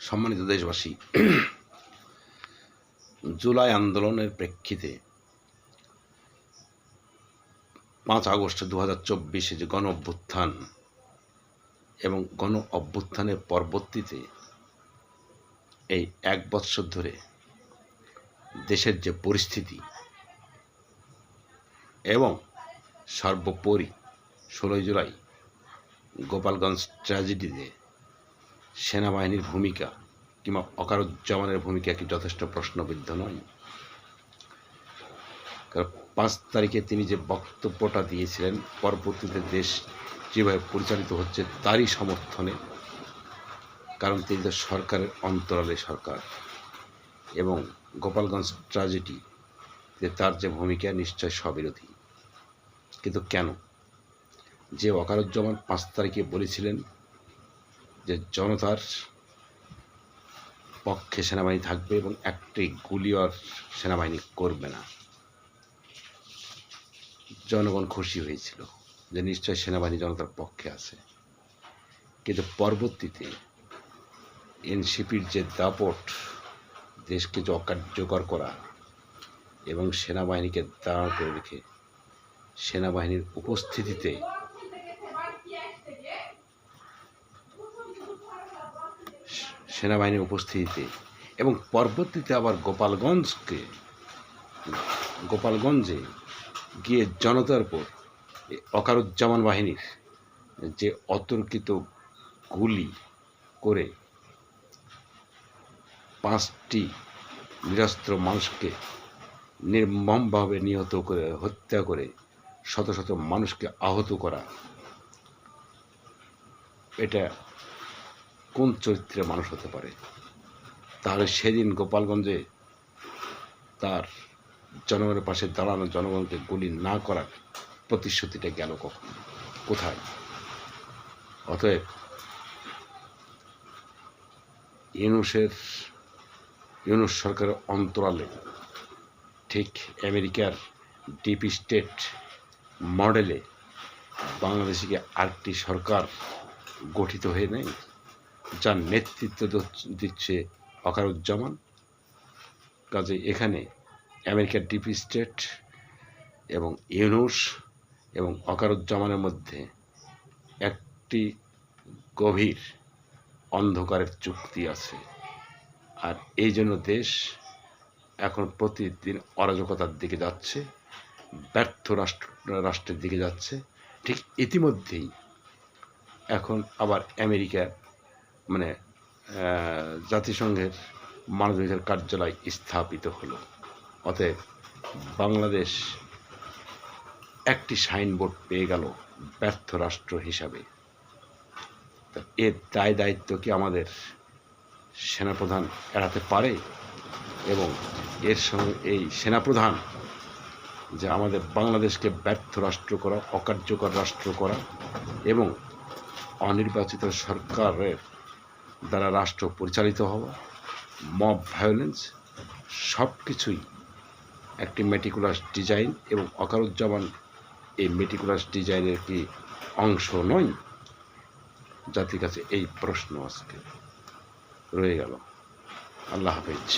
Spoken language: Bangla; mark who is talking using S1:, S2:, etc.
S1: সম্মানিত দেশবাসী, জুলাই আন্দোলনের প্রেক্ষিতে পাঁচ আগস্ট দু হাজার চব্বিশে যে গণ অভ্যুত্থান এবং গণ অভ্যুত্থানের পরবর্তীতে এই এক বৎসর ধরে দেশের যে পরিস্থিতি এবং সর্বোপরি ষোলোই জুলাই গোপালগঞ্জ ট্র্যাজেডিতে সেনাবাহিনীর ভূমিকা কিংবা অকারুজ্জামানের ভূমিকা কি যথেষ্ট প্রশ্নবিদ্ধ নয়। কারণ পাঁচ তারিখে তিনি যে বক্তব্যটা দিয়েছিলেন, পরবর্তীতে দেশ যেভাবে পরিচালিত হচ্ছে তারই সমর্থনে, কারণ তিনি তো সরকারের অন্তরালে সরকার এবং গোপালগঞ্জ ট্র্যাজেডি যে তার যে ভূমিকা নিশ্চয় স্ববিরোধী। কিন্তু কেন? যে অকারুজ্জামান পাঁচ তারিখে বলেছিলেন যে জনতার পক্ষে সেনাবাহিনী থাকবে এবং একটি গুলিও আর সেনাবাহিনী করবে না। জনগণ খুশি হয়েছিল যে নিশ্চয় সেনাবাহিনী জনতার পক্ষে আছে। কিন্তু পরবর্তীতে এনসিপির যে দাপট, দেশকে যে অকার্যকর করা এবং সেনাবাহিনীকে দাঁড় করে রেখে সেনাবাহিনীর উপস্থিতিতে সেনাবাহিনীর উপস্থিতিতে। এবং পরবর্তীতে আবার গোপালগঞ্জকে, গোপালগঞ্জে গিয়ে জনতার উপর অকারুজ্জামান বাহিনীর যে অতর্কিত গুলি করে পাঁচটি নিরস্ত্র মানুষকে নির্মমভাবে নিহত করে, হত্যা করে শত শত মানুষকে আহত করা, এটা কোন চরিত্রে মানুষ হতে পারে? তাহলে সেদিন গোপালগঞ্জে তার জনগণের পাশে দাঁড়ানো জনগণকে গুলি না করার প্রতিশ্রুতিটা গেল কখন? কোথায়? অতএব ইউনুসের, ইউনুস সরকারের অন্তরালে ঠিক আমেরিকার ডিপ স্টেট মডেলে বাংলাদেশকে আরেকটি সরকার গঠিত হয়ে নেই? যার নেতৃত্ব দিচ্ছে অকারুজ্জামান কাজে এখানে আমেরিকার ডিপ স্টেট এবং ইউনুস এবং অকারুজ্জামানের মধ্যে একটি গভীর অন্ধকারের চুক্তি আছে। আর এই জন্য দেশ এখন প্রতিদিন অরাজকতার দিকে যাচ্ছে, ব্যর্থ রাষ্ট্র রাষ্ট্রের দিকে যাচ্ছে। ঠিক ইতিমধ্যেই এখন আবার আমেরিকা মানে জাতিসংঘের মানবাধিকার কার্যালয় স্থাপিত হলো। অতএব বাংলাদেশ একটি সাইনবোর্ড পেয়ে গেল ব্যর্থ রাষ্ট্র হিসাবে। তা এর দায় দায়িত্ব কি আমাদের সেনাপ্রধান এড়াতে পারে? এবং এর সঙ্গে এই সেনাপ্রধান যে আমাদের বাংলাদেশকে ব্যর্থ রাষ্ট্র করা, অকার্যকর রাষ্ট্র করা এবং অনির্বাচিত সরকারের দ্বারা রাষ্ট্র পরিচালিত হওয়া মব ভায়োলেন্স সব কিছুই একটি মেটিকুলাস ডিজাইন এবং অকারুজ্জামান এই মেটিকুলাস ডিজাইনের কি অংশ নয়? জাতির কাছে এই প্রশ্ন আজকে রয়ে গেল। আল্লাহ হাফেজ।